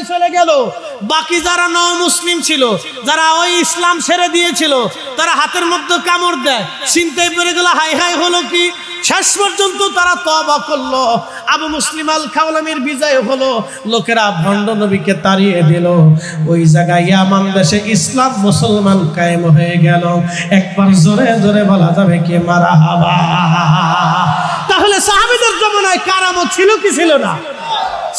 বিদায় চলে গেল। বাকি যারা ন মুসলিম ছিল, যারা ওই ইসলাম ছেড়ে দিয়েছিল, তারা হাতের মধ্যে কামড় দেয়। চিন্তায় পড়ে গেল হাই হাই হলো কি? শেষ পর্যন্ত তারা তবা করল। আবু মুসলিম আল খাওলামের বিজয় হলো। লোকেরা ভণ্ড নবীকে তাড়িয়ে দিল। ওই জায়গায় ইয়ামান দেশে ইসলাম মুসলমান কায়েম হয়ে গেল। একবার জোরে জোরে বলা যাবে কি মারা হাবা। তাহলে সাহাবিদের জমানায় কারামত ছিল কি ছিল না?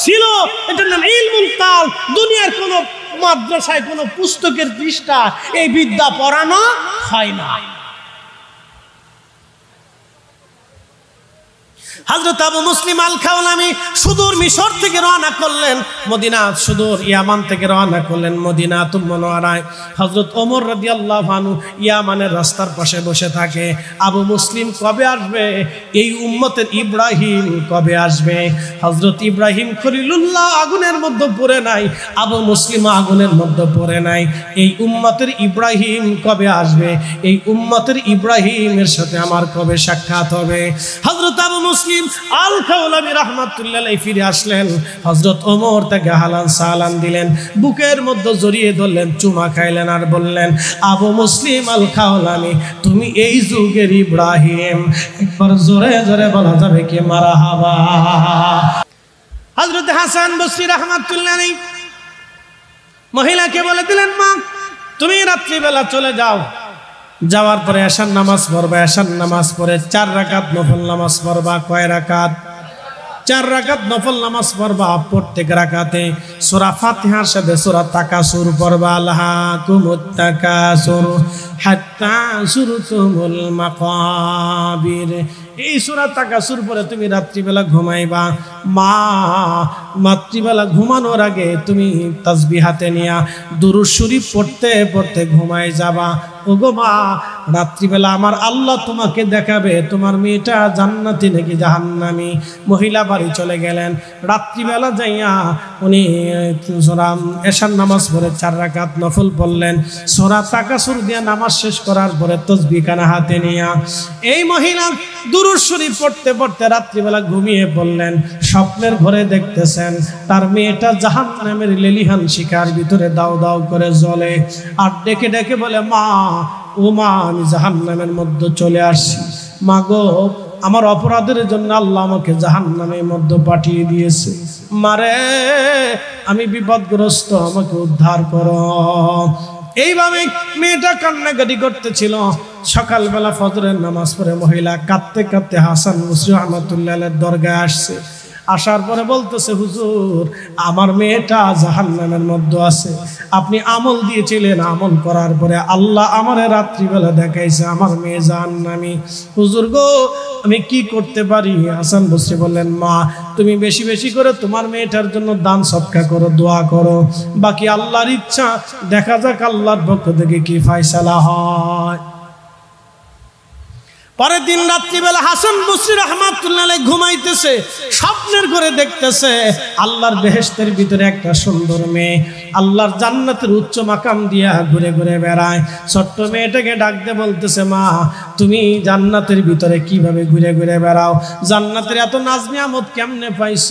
ছিল। এটার নাম ইলমুল তাল। দুনিয়ার কোনো মাদ্রাসায় কোনো পুস্তকের পৃষ্ঠা এই বিদ্যা পড়ানো হয় না। হজরত আবু মুসলিম আল খাওলামি সুদূর মিশর থেকে রওনা করলেন, মদিনা সুদূর ইয়ামান থেকে রওনা করলেন মদিনা তুমনোয়ারায় হজরত ওমর রাদি আল্লাহ ভানু ইয়ামানের রাস্তার পাশে বসে থাকে। আবু মুসলিম কবে আসবে? এই উম্মতের ইব্রাহিম কবে আসবে? হজরত ইব্রাহিম খলিলুল্লাহ আগুনের মধ্যে পড়ে নাই, আবু মুসলিম আগুনের মধ্যে পড়ে নাই। এই উম্মতের ইব্রাহিম কবে আসবে? এই উম্মতের ইব্রাহিমের সাথে আমার কবে সাক্ষাৎ হবে? হজরত আবু মুসলিম আল খাউলামি রহমাতুল্লাহ ফিরে আসলেন। হজরত ওমর তাকে হালান সালান দিলেন, বুকের মধ্যে জড়িয়ে ধরলেন, চুমা খাইলেন আর বললেন, আবু মুসলিম, আল খাউলামি তুমি এই যুগের ইব্রাহিম। একবার জোরে জোরে বলা যাবে কি মারা হাবা। হজরত হাসান বসরি রহমাতুল্লাহ মহিলাকে বলে দিলেন, মা, তুমি রাত্রিবেলা চলে যাও। যাওয়ার পরে এশার নামাজ পড়বা এশার নামাজ পড়ে চার রাকাত নফল নামাজ পড়বা, কয় রাকাত? চার রাকাত নফল নামাজ পড়বা প্রত্যেক রাকাতে। সূরা ফাতিহার সাথে সূরা তাকাসুর পড়বা, আল্লাহ কুমুত তাকাসুর হাত্তা সুরতুমুল মাকাবির। এই সূরা তাকাসুর পরে তুমি রাত্রিবেলা ঘুমাইবা। মা, মাতৃবেলা ঘুমানোর আগে তুমি তাসবি হাতে নিয়া দুরুদ শরীফ পড়তে পড়তে ঘুমাই যাবা। ওগো মা রাত্রিবেলা আমার আল্লাহ তোমাকে দেখাবে, তোমার মেয়েটা জান্নাতি নাকি জাহান্নামি? মহিলা বাড়ি চলে গেলেন। রাত্রিবেলা যাইয়া উনি সোরাম এশার নামাজ পড়ে চার রাকাত নফল পড়লেন। সোরা তাকাসুর দিয়া নামাজ শেষ করার পরে তসবি কানা হাতে নিয়া এই মহিলা দুরুদ শরীফ পড়তে পড়তে রাত্রিবেলা ঘুমিয়ে পড়লেন। স্বপ্নের ঘরে দেখতেছেন, তার মেয়েটা জাহান নামের লেলিহান শিকার ভিতরে দাও দাও করে জ্বলে। আর ডেকে ডেকে বলে, মা ও মা আমি জাহান নামের মধ্যে চলে আসছি। মা গো আমার অপরাধের জন্য আল্লাহ আমাকে জাহান নামের মধ্যে পাঠিয়ে দিয়েছে। মারে, আমি বিপদগ্রস্ত, আমাকে উদ্ধার করো। এইভাবে মেয়েটা কান্নাকাটি করতেছিল। সকালবেলা ফজরের নামাজ পড়ে মহিলা কাঁদতে কাঁদতে হাসান মুসরি আহমতুল্লাহ দরগায় আসছে। আসার পরে বলতেছে, হুজুর, আমার মেয়েটা জাহান্নামের মধ্যে আছে। আপনি আমল দিয়েছিলেন, আমল করার পরে আল্লাহ আমারে রাত্রিবেলা দেখাইছে, আমার মেয়ে জাহান্নামি। হুজুর গো, আমি কি করতে পারি? হাসান বসে বললেন, মা, তুমি বেশি বেশি করে তোমার মেয়েটার জন্য দান সৎকা করো, দোয়া করো। বাকি আল্লাহর ইচ্ছা, দেখা যাক আল্লাহর পক্ষ থেকে কি ফায়সালা হয়। পরের দিন রাত্রিবেলা হাসান বসরি রহমাতুল্লাহ ঘুমাইতেছে, স্বপ্নের ঘরে দেখতেছে, আল্লাহর বেহেস্তের ভিতরে একটা সুন্দর মেয়ে, আল্লাহর জান্নাতের উচ্চ মাকাম দিয়া ঘুরে ঘুরে বেড়ায়। ছোট্ট মেয়েটাকে ডাকতে বলতেছে, মা, তুমি জান্নাতের ভিতরে কীভাবে ঘুরে ঘুরে বেড়াও? জান্নাতের এত নাজ নিয়ামত কেমনে পাইছ?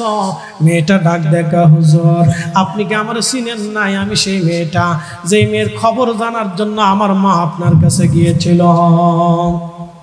মেয়েটা ডাক দেখা, হুজুর, আপনি কি আমার চিনেন নাই আমি সেই মেয়েটা? যেই মেয়ের খবর জানার জন্য আমার মা আপনার কাছে গিয়েছিল।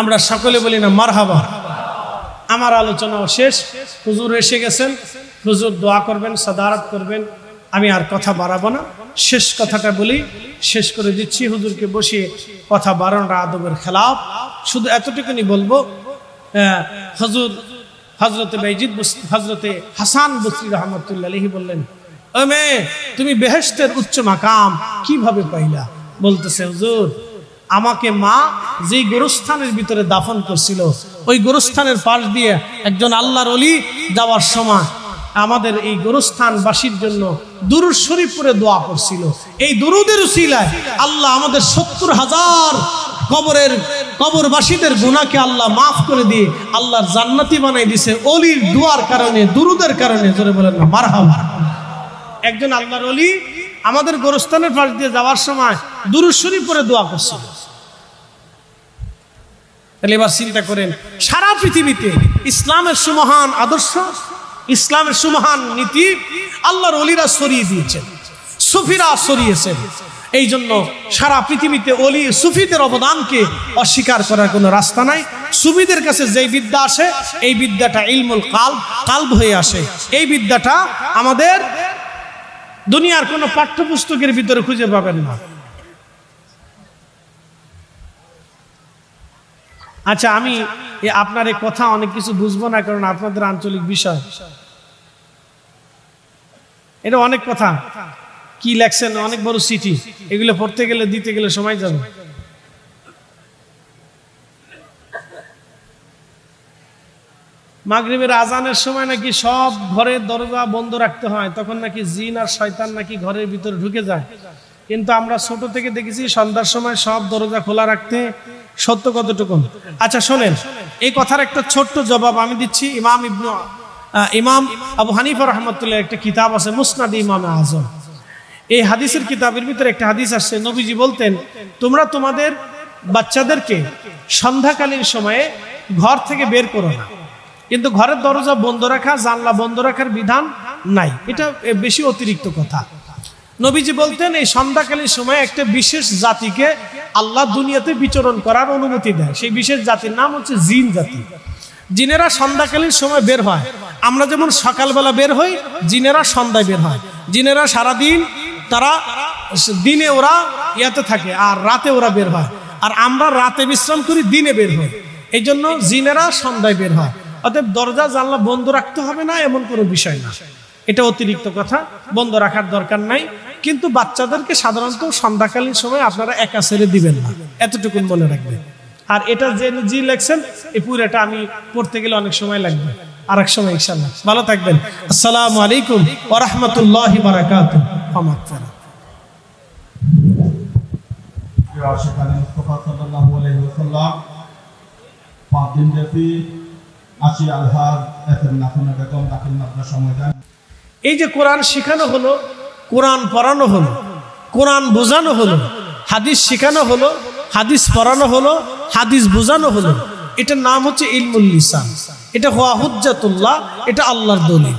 আমরা সকলে বলি না, মারহাবা। আমার আলোচনাও শেষ। হুজুর এসে গেছেন। হুজুর দোয়া করবেন, সাদারাত করবেন। আমি আর কথা বাড়াবো না। শেষ কথাটা বলি, শেষ করে দিচ্ছি হুজুরকে বসিয়ে কথা বাড়ানোর আদবের খেলাফ। শুধু এতটুকুনি বলব হুজুর হজরতে বাইজিদ হজরতে হাসান বসরি রহমতুল্লাহ আলহি বললেন ও তুমি বেহেস্তের উচ্চ মাকাম কীভাবে পাইলা? বলতেছে, হুজুর আমাকে মা যেই গোরস্থানের ভিতরে দাফন করছিল, ওই গোরস্থানের পাশ দিয়ে একজন আল্লাহর অলি যাওয়ার সময় আমাদের এই গোরস্থানবাসীর জন্য দুরুদ শরীফ পরে দোয়া করছিল। এই দুরুদের উসিলায় আল্লাহ আমাদের সত্তর হাজার কবরের কবরবাসীদের গুণাকে আল্লাহ মাফ করে দিয়ে আল্লাহর জান্নাতি বানাই দিছে। অলির দোয়ার কারণে, দুরুদের কারণে, জোরে বলেন না মারহাম একজন আল্লাহর অলি আমাদের গোরস্থানের পাশ দিয়ে যাওয়ার সময় দুরুদ শরীফ পরে দোয়া করছিল তাহলে এবার চিন্তা করেন, সারা পৃথিবীতে ইসলামের সুমহান আদর্শ, ইসলামের সুমহান নীতি আল্লাহর অলিরা সরিয়ে দিয়েছেন, সুফিরা সরিয়েছেন। এই জন্য সারা পৃথিবীতে অলি সুফিদের অবদানকে অস্বীকার করার কোনো রাস্তা নাই। সুফিদের কাছে যেই বিদ্যা আসে, এই বিদ্যাটা ইলমুল কাল কাল্ব হয়ে আসে। এই বিদ্যাটা আমাদের দুনিয়ার কোনো পাঠ্যপুস্তকের ভিতরে খুঁজে পাবেন না। আচ্ছা আমি আপনার এই কথা অনেক কিছু বুঝব না, কারণ আপনাদের আঞ্চলিক বিষয়। এটা অনেক কথা। কি লেখছেন? অনেক বড় চিঠি। এগুলো পড়তে গেলে, দিতে গেলে সময় যাবে। মাগরিবের আজানের সময় নাকি সব ঘরের দরজা বন্ধ রাখতে হয়, তখন নাকি জিন আর শয়তান নাকি ঘরের ভিতরে ঢুকে যায়। কিন্তু আমরা ছোট থেকে দেখেছি সন্ধ্যার সময় সব দরজা খোলা রাখতে সত্য কতটুকু? আচ্ছা শোনেন, এই কথার একটা ছোট্ট জবাব আমি দিচ্ছি ইমাম ইবনু ইমাম আবু হানিফা রহমতুল্লাহ একটা কিতাব আছে, মুসনাদ ইমাম আজম। এই হাদিসের কিতাবের ভিতরে একটা হাদিস আসছে, নবীজি বলতেন, তোমরা তোমাদের বাচ্চাদেরকে সন্ধ্যাকালীন সময়ে ঘর থেকে বের করো না। কিন্তু ঘরের দরজা বন্ধ রাখা, জানলা বন্ধ রাখার বিধান নাই। এটা বেশি অতিরিক্ত কথা। নবীজি বলতেন, এই সন্ধ্যাকালীন সময় একটা বিশেষ জাতিকে আল্লাহ দুনিয়াতে বিচরণ করার অনুমতি দেয়। সেই বিশেষ জাতির নাম হচ্ছে জিন জাতি। জিনেরা সন্ধ্যাকালীন সময় বের হয়। আমরা যেমন সকালবেলা বের হই, জিনেরা সন্ধ্যায় বের হয়। জিনেরা সারাদিন তারা দিনে ওরা ইয়াতে থাকে, আর রাতে ওরা বের হয়। আর আমরা রাতে বিশ্রাম করি, দিনে বের হই। এই জন্য জিনেরা সন্ধ্যায় বের হয়। অতএব দরজা জানলা বন্ধ রাখতে হবে না, এমন কোনো বিষয় না। এটা অতিরিক্ত কথা, বন্ধ রাখার দরকার নাই। কিন্তু বাচ্চাদেরকে সাধারণত সন্ধ্যাকালীন সময় আপনারা একা ছেড়ে দিবেন না এতটুকু মনে রাখবেন। আর এটা যে জি লেখছেন, এই পুরোটা আমি পড়তে গেলে অনেক সময় লাগবে। আর এক সময় ইনশাল্লাহ ভালো থাকবেন। আসসালামু আলাইকুম ওরহমতুল্লাহ বারাকাত প্রিয় সেখানে মুস্তফা পাঁচ দিন ব্যাপী এই যে কোরআন শেখানো হলো, কোরআন পড়ানো হলো, কোরআন বোঝানো হলো, হাদিস শেখানো হলো, হাদিস পড়ানো হলো, হাদিস বোঝানো হলো, এটার নাম হচ্ছে ইলমুল লিসান। এটা হওয়া হুজ্জাতুল্লাহ, এটা আল্লাহর দলিল।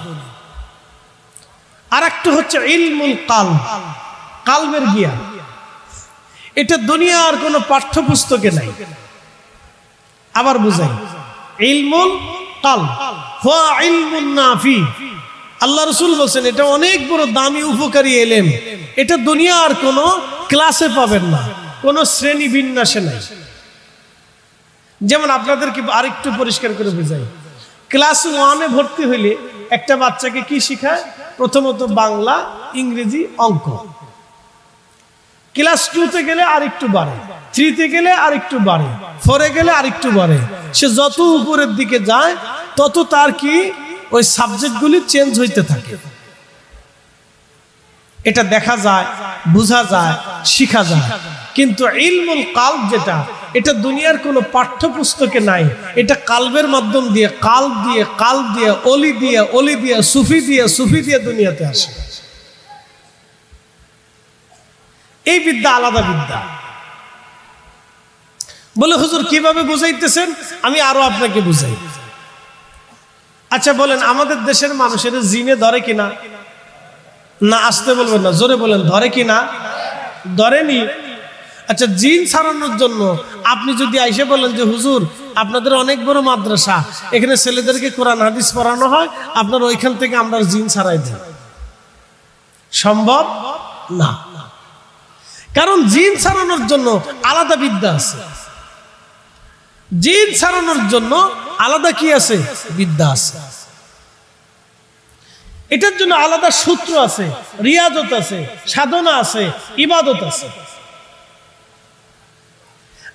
আর একটা হচ্ছে ইলমুল কাল কালমের জ্ঞান। এটা দুনিয়ার কোনো পাঠ্যপুস্তকে নাই। আবার বুঝাই। ইলমুল কাল হুয়া ইলমুন নাফি। আল্লাহ রসুল বলছেন, এটা অনেক বড় দামি উপকারী এলেম। এটা দুনিয়ার কোনো ক্লাসে পাবেন না, কোনো শ্রেণি বিন্যাসে নাই। যেমন আপনাদেরকে আরেকটু পরিষ্কার করে বুঝাই। ক্লাস ওয়ানে ভর্তি হইলে একটা বাচ্চাকে কি শেখায়? প্রথমত বাংলা, ইংরেজি, অঙ্ক। ক্লাস টুতে গেলে আরেকটু বাড়ে, থ্রিতে গেলে আরেকটু বাড়ে, ফোরে গেলে আরেকটু বাড়ে। সে যত উপরের দিকে যায়, তত তার কি ওই সাবজেক্টগুলি চেঞ্জ হইতে থাকে। এটা দেখা যায়, বোঝা যায়, শিখা যায়। কিন্তু ইলমুল কাল্ব যেটা, এটা দুনিয়ার কোনো পাঠ্যপুস্তকে নাই। এটা কালবের মাধ্যম দিয়ে কাল দিয়ে কাল দিয়ে, অলি দিয়ে অলি দিয়ে, সুফি দিয়ে সুফি দিয়ে দুনিয়াতে আসে। এই বিদ্যা আলাদা বিদ্যা। বলে, হুজুর, কীভাবে বুঝাইতেছেন? আমি আরও আপনাকে বুঝাই। আচ্ছা বলেন, আমাদের দেশের মানুষের জিনে ধরে কিনা? না, আসতে বলবেন না, জোরে বলেন, ধরে কিনা? ধরেনি। আচ্ছা জিন ছাড়ানোর জন্য আপনি যদি আইসে বলেন যে, হুজুর, আপনাদের অনেক বড় মাদ্রাসা, এখানে ছেলেদেরকে কোরআন, হাদিস পড়ানো হয়, আপনার ওইখান থেকে আমরা জিন ছাড়াই দিই। সম্ভব? না। কারণ জিন ছাড়ানোর জন্য আলাদা বিদ্যা আছে। জিন ছাড়ানোর জন্য আলাদা কি আছে? বিদ্যা আছে। এটার জন্য আলাদা সূত্র আছে, রিয়াজত আছে, সাধনা আছে, ইবাদত আছে।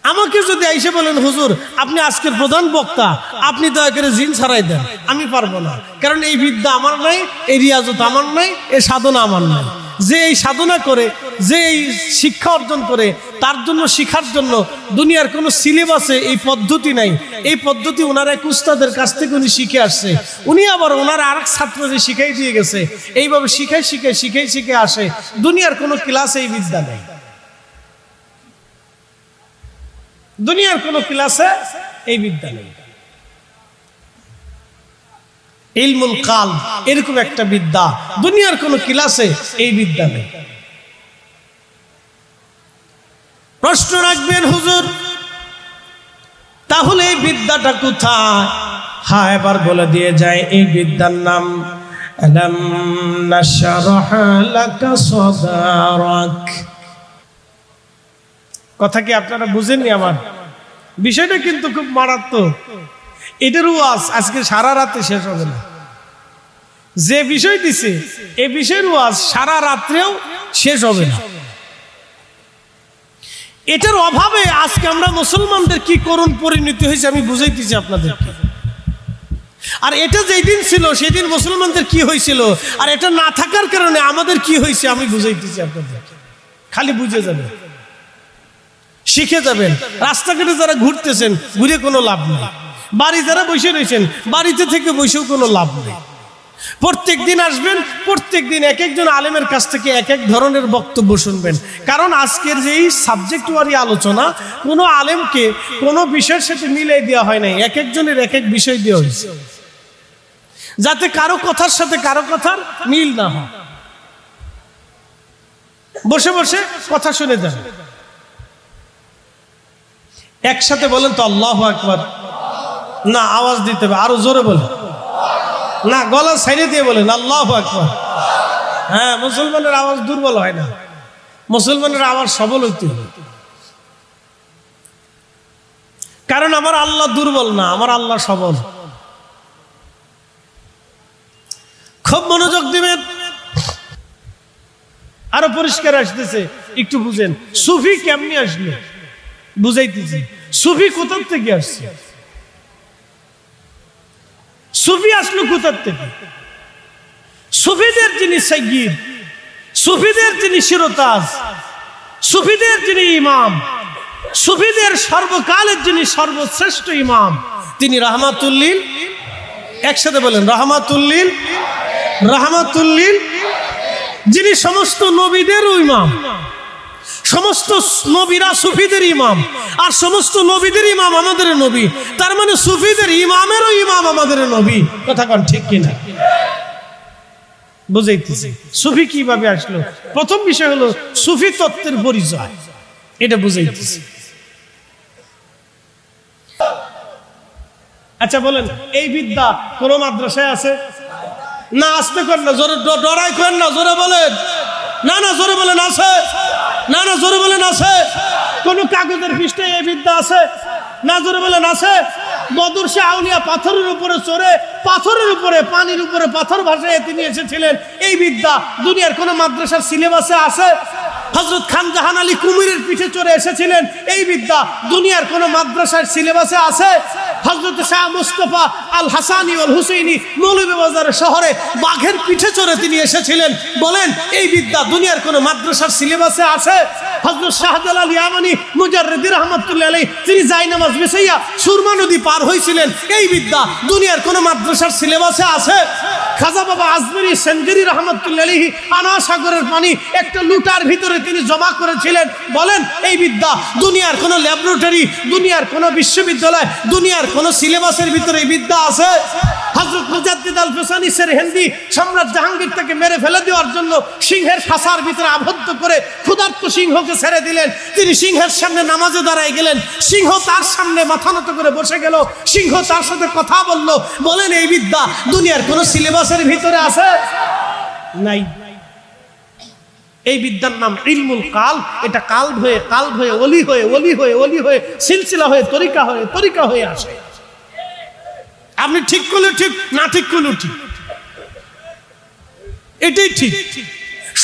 আমাকে যদি আইসে বলেন, হুজুর, আপনি আজকের প্রধান বক্তা, আপনি দয়া করে জিন ছাড়াই দেন। আমি পারব না। কারণ এই বিদ্যা আমার নাই, এই রিয়াজত আমার নাই, এই সাধনা আমার নাই। যে এই সাধনা করে, যে এই শিক্ষা অর্জন করে, তার জন্য শিখার জন্য দুনিয়ার কোনো সিলেবাসে এই পদ্ধতি নাই। এই পদ্ধতি ওনার এক উস্তাদের কাছ থেকে উনি শিখে আসছে। উনি আবার ওনার আরেক ছাত্রদের শিখাই দিয়ে গেছে। এইভাবে শিখাই শিখে শিখাই শিখে আসে। দুনিয়ার কোনো ক্লাসে এই বিদ্যা নেই। দুনিয়ার কোন ক্লাসে এই বিদ্যা নেই। ইলমুল কাল, এরকম একটা বিদ্যা। দুনিয়ার কোন ক্লাসে এই বিদ্যা নেই। প্রশ্ন রাখবেন হুজুর, তাহলে এই বিদ্যাটা কোথায়? হ্যাঁ এবার বলে দিয়ে যায় এই বিদ্যার নাম কথা কি আপনারা বুঝেননি আমার? বিষয়টা কিন্তু খুব মারাত্মক। এটার ওয়াজ, আজকে সারা রাতে শেষ হবে না। যে বিষয় দিছে এই বিষয়ের ওয়াজ সারা রাত্রেও শেষ হবে না। এটার অভাবে আজকে আমরা মুসলমানদের কি করুণ পরিণতি হয়েছে আমি বুঝাইতেছি আপনাদেরকে। আর এটা যেই দিন ছিল সেদিন মুসলমানদের কি হয়েছিল? আর এটা না থাকার কারণে আমাদের কি হয়েছে আমি বুঝাইতেছি আপনাদেরকে। খালি বুঝে যাবে শিখে যাবেন। রাস্তাঘাটে যারা ঘুরতেছেন, ঘুরে কোনো লাভ নেই। বাড়ি যারা বসে রয়েছেন, বাড়িতে থেকে বসেও কোনো লাভ নেই। প্রত্যেক দিন আসবেন, প্রত্যেক দিন এক একজন আলেমের কাছ থেকে এক এক ধরনের বক্তব্য শুনবেন। কারণ আজকের যে এই সাবজেক্ট ওয়ারি আলোচনা, কোনো আলেমকে কোনো বিষয়ের সাথে মিলাই দেওয়া হয় নাই, এক একজনের এক এক বিষয় দেওয়া হয়েছে। যাতে কারও কথার সাথে কারও কথার মিল না হয়। বসে বসে কথা শুনে যান। একসাথে বলেন তো, আল্লাহ আকবার। না, আওয়াজ দিতে হবে, আরও জোরে বলে না, গলা সাইডে দিয়ে বলেন, আল্লাহ আকবার। হ্যাঁ মুসলমানের আওয়াজ দুর্বল হয় না। মুসলমানের আওয়াজ সবল হইতে হবে। কারণ আমার আল্লাহ দুর্বল না, আমার আল্লাহ সবল। খুব মনোযোগ দিবেন। আরও পরিষ্কার আসতেছে, একটু বুঝেন। সুফি কেমনি আসলো? বুঝাইতেছি। সুফি কোথার থেকে আসছে? সুফি আসলো কোথার থেকে? সুফিদের যিনি সৈগির সুফিদের যিনি শিরতাজ, সুফিদের যিনি ইমাম, সুফিদের সর্বকালের যিনি সর্বশ্রেষ্ঠ ইমাম, তিনি রাহমাতুল্লিল। একসাথে বলেন, রাহমাতুল্লিল রাহমাতুল্লিল। যিনি সমস্ত নবীদেরও ইমাম। সমস্ত নবীরা সুফিদের ইমাম। আর সমস্ত নবীদের ইমাম আমাদের নবী। তার মানে সুফিদের ইমামেরও ইমাম আমাদের নবী। কথা কন ঠিক কিনা? বুঝাইতেছি। সুফি কীভাবে আসলো? প্রথম বিষয় হলো সুফি তত্ত্বের পরিচয়। এটা বুঝাইতেছি। আচ্ছা বলেন, এই বিদ্যা কোন মাদ্রাসায় আছে? না, আসতে করেন না, জোরে ডরাই করেন না, জোরে বলেন। না না, জোরে বলেন, আছে। না না, জোরে বলেন, আছে। কোন কাগজের পৃষ্ঠে এই বিদ্যা আছে? না, জোরে বলেন, আছে। বদর শাহ আউলিয়া পাথরের উপরে চড়ে, পাথরের উপরে, পানির উপরে পাথর ভাষায় তিনি এসেছিলেন। এই বিদ্যা দুনিয়ার কোন মাদ্রাসার সিলেবাসে আছে? হজরত খান জাহান আলী কুমিরের পিঠে চড়ে এসেছিলেন। এই বিদ্যা দুনিয়ার কোন মাদ্রাসার সিলেবাসে আছে? হজরত শাহ মুস্তফা আল হাসানি আল হুসেইনি মৌলভীবাজার শহরে বাঘের পিঠে চড়ে তিনি এসেছিলেন। বলেন, এই বিদ্যা দুনিয়ার কোন মাদ্রাসার সিলেবাসে আছে? হজরত শাহজালাল ইয়ামানি মুজাররদি রহমতুল্লাহ আলী তিনি জাইনামাজ বিছাইয়া সুরমা নদী পার হয়েছিলেন এই বিদ্যা দুনিয়ার কোন মাদ্রাসার সিলেবাসে আছে? খাজা বাবা আজমেরি সেনগিরি রহমতুল্লাহি আনা সাগরের পানি একটা লুটার ভিতরে তিনি জমা করেছিলেন। বলেন, এই বিদ্যা দুনিয়ার কোনো ল্যাবরেটরি, দুনিয়ার কোনো বিশ্ববিদ্যালয়, দুনিয়ার কোনো সিলেবাসের ভিতরে এই বিদ্যা আছে? হজরত মুজাদ্দিদ আল ফেসানি সের হিন্দি সম্রাট জাহাঙ্গীর তাকে মেরে ফেলে দেওয়ার জন্য সিংহের খাসার ভিতরে আবদ্ধ করে ক্ষুধার্ত সিংহকে ছেড়ে দিলেন। তিনি সিংহের সামনে নামাজে দাঁড়ায় গেলেন। সিংহ তার সামনে মাথা নত করে বসে গেল। সিংহ তার সাথে কথা বলল, বলেন, এই বিদ্যা, দুনিয়ার কোন সিলেবাসের ভিতরে আছে? নাই। এই বিদ্যার নাম ইলমুল কাল। এটা কাল হয়ে কাল হয়ে, অলি হয়ে অলি হয়ে অলি হয়ে, সিলসিলা হয়ে, তরিকা হয়ে তরিকা হয়ে আসে। আপনি ঠিক করলে ঠিক, না ঠিক করলেও ঠিক। এটাই ঠিক।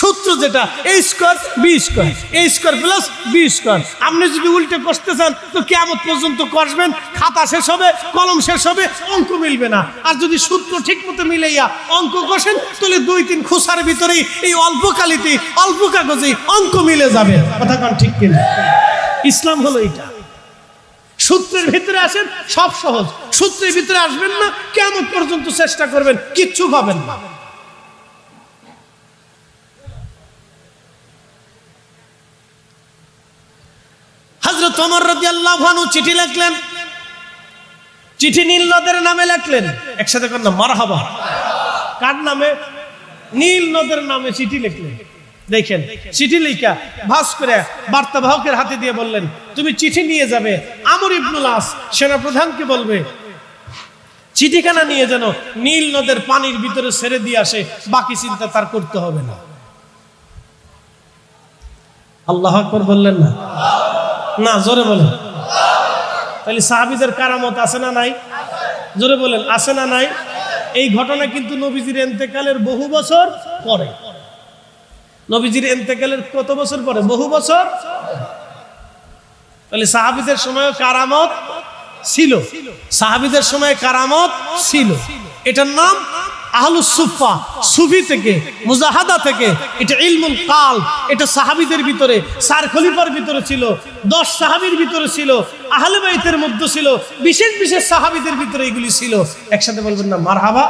সূত্র যেটা A square B square A square plus B square আপনি যদি উল্টে কষতে চান, তো কেমন পর্যন্ত কষবেন, খাতা শেষ হবে, কলম শেষ হবে, অঙ্ক মিলবে না। আর যদি সূত্র ঠিক মতো মিলাইয়া অঙ্ক কষেন, তাহলে দুই তিন খুসার ভিতরেই, এই অল্প কালিতে অল্প কাগজে অঙ্ক মিলে যাবে। কথা ঠিক কিনা? ইসলাম হলো এটা। সূত্রের ভিতরে আসেন, সব সহজ। সূত্রের ভিতরে আসবেন না, কেমন পর্যন্ত চেষ্টা করবেন, কিচ্ছু পাবেন না। হজরত ওমর রাদিয়াল্লাহু আনহু চিঠি লিখলেন। চিঠি নীল নদের নামে লিখলেন। একসাথে কর না, মারহাবা। কার নামে? নীল নদের নামে চিঠি লিখলেন। দেখেন, চিঠি লিখা, ভাস করে বার্তাবাহকের হাতে দিয়ে বললেন, তুমি চিঠি নিয়ে যাবে, আমর ইবনুল আস সেনাপ্রধানকে বলবে, চিঠিখানা নিয়ে যেন নীল নদের পানির ভিতরে ছেড়ে দিয়ে আসে, বাকি চিন্তা তার করতে হবে না। আল্লাহ আকবর বললেন না? না, জোরে বলেন। তাহলে সাহাবিদের কারামত আছে না নাই? জোরে বলেন, আছে না নাই? এই ঘটনা কিন্তু নবীজির এন্তেকালের বহু বছর পরে। নবীজির এন্তেকালের কত বছর পরে? বহু বছর? তাহলে সাহাবিদের সময় কারামত ছিল। সাহাবিদের সময় কারামত ছিল। এটার নাম মুজাহাদা থেকে। এটা ইলমুল কাল। এটা সাহাবিদের ভিতরে ভিতরে ছিল। দশ সাহাবির ভিতরে ছিল। মধ্যে ছিল। বিশেষ বিশেষ সাহাবিদের ভিতরে এগুলি ছিল। একসাথে বলবেন না, মারহাবা।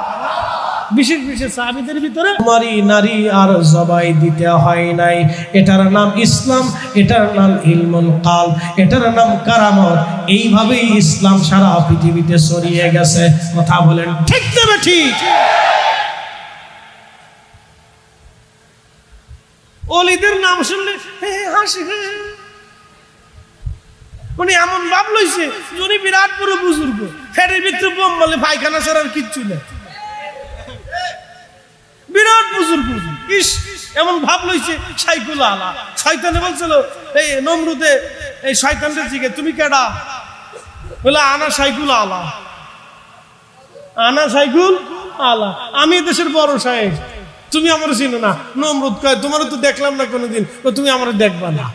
বিশেষ বিশেষ সাহাবিদের ভিতরে নারী আর জবাই দিতে হয় নাই। এটার নাম ইসলাম, এটার নাম ইলমুল কাল এটার নাম কারামত। এইভাবেই ইসলাম সারা পৃথিবীতে ছড়িয়ে গেছে। কথা বলেন, ঠিক ঠিক? অলিদের নাম শুনলে হাসি উনি এমন ভাব লইছে উনি বিরাট বড় বুজুর্গ। ফ্যাটের ভিতরে বোম বলে পায়খানা ছাড়া আর কিচ্ছু নেই। বিরাট বুজুর্গ ইস, এমন ভাব লইছে, সাইকুল আলা। শয়তানে বলছিল, এই নমরুদে, এই তুমি কেডা? বলে, আনা সাইকুল আলা। আনা সাইকুল আলা? আমি দেশের বড় সাহেব। তুমি আমার চিনো না। নমরুদ কয় তোমারও তো দেখলাম না কোনোদিন। তো তুমি আমার দেখবা না।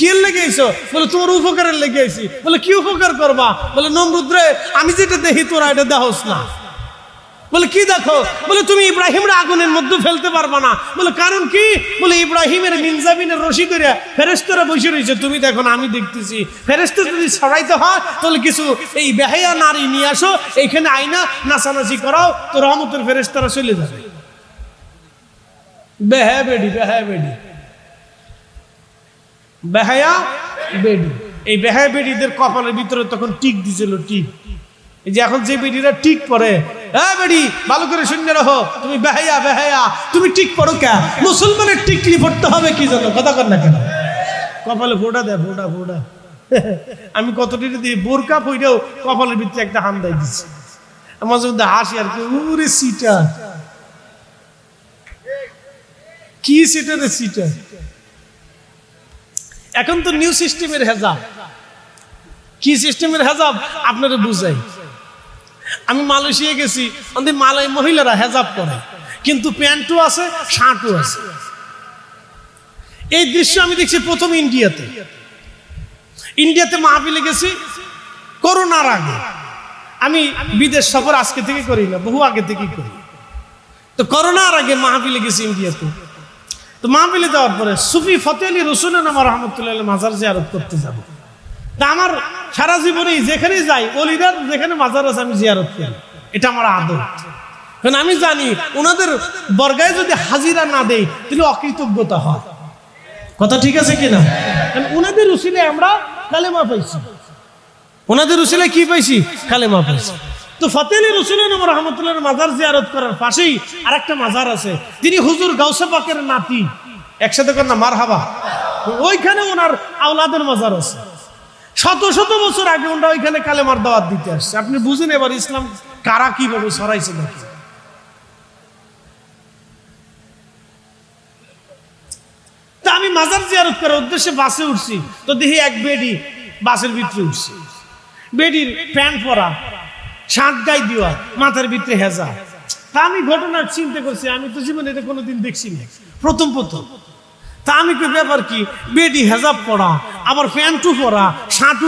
কি লেগে আইছো? বলে, তোমার উপকারের লেগে আইছি। বলে, কি উপকার করবা? বলে, নমরুদ রে, আমি যেটা দেখি তোরা এটা দেহস না। বলে, কি দেখো? বলে, তুমি ইব্রাহিমের আগুনের মধ্যে ফেলতে পারবা না। বলে, কারণ কি? বলে, ইব্রাহিমের মিনজাবিনের রশি করে ফেরেস্তরা বসে রয়েছে। তুমি দেখো না, আমি দেখতেছি। ফেরেস্ত যদি ছড়াইতে হয়, তাহলে কিছু এই বেহাইয়া নারী নিয়ে আসো, এইখানে আইনা নাচানাচি করাও, তো রহমতের ফেরেস্তারা চলে যাবে। বেহা বেডি বেহা বেডি। বেহায়া বেডি। এই বেহায়া বেডিদের কপালের ভিতরে তখন টিক দিছিল, টিক। যে এখন যে বেডিরা টিক পরে হ্যাঁ ভালো করে রাখো, তুমি বেহায়া তুমি পড়ো টিকলি হবে কি কথা না কেন? কপালে দেয় আমি কতটি দিই বোরকা পইরেও কপালের ভিতরে একটা হান্দাই দিচ্ছি আমার মধ্যে হাসি আর কি, উরে সিটা। কি সিটা সিটা? এখন তো নিউ সিস্টেমের হেজাব। কি সিস্টেমের হেজাব? আপনারা বুঝাই। আমি মালয়েশিয়া গেছি আমাদের মালয় মহিলারা হেজাব করে। কিন্তু প্যান্টও আছে, শার্টও আছে। এই দৃশ্য আমি দেখছি প্রথম ইন্ডিয়াতে। ইন্ডিয়াতে মাহফিলে গেছি করোনার আগে। আমি বিদেশ সফর আজকে থেকে করি না, বহু আগে থেকেই করি। তো করোনার আগে মাহফিলে গেছি ইন্ডিয়াতে। তো মাহফিলে যাওয়ার পরে সুফি ফতে আলী রসুলের আমার রহমতুল্লাহ মাজার জিয়ারত করতে যাব। তা আমার সারা জীবনেই যেখানে যাই, অলিদার যেখানে মাজার আছে আমি জিয়ারত করি। এটা আমার আদত। কারণ আমি জানি ওনাদের বর্গায় যদি হাজিরা না দেই, তাহলে অকৃতজ্ঞতা হয়। কথা ঠিক আছে কিনা? ওনাদের উসিলে আমরা কালেমা পাইছি। ওনাদের উসিলে কি পাইছি? কালেমা পাইছি। তো ফতেলি রসুলেন আমার রহমতুল্লাহ মাজার জিয়ারত করার পাশেই আরেকটা মাজার আছে। তিনি হুজুর গাউসে পাকের নাতি। একসাথে কর না মার হাবা ওইখানে ওনার আওলাদের মাজার আছে। শত শত বছর আগে ওনারা ওইখানে কালেমার দাওয়াত দিতে আসছে। আপনি বুঝেন এবার ইসলাম কারা কীভাবে সরাইছে নাকি? তা আমি মাজার জিয়ারত করার উদ্দেশ্যে বাসে উঠছি, তো দেখি এক বেডি বাসের ভিতরে উঠছে। বেডির প্যান্ট পরা, শার্ট গাই দেওয়া, মাথার ভিতরে হেজা। তা আমি ঘটনা চিন্তা করছি, আমি তো জীবনে এটা কোনোদিন দেখছি না প্রথম প্রথম। তা আমি কি ব্যাপার কি? বেডি হেজাব পড়া আবার প্যান্টু পরা শাঁটু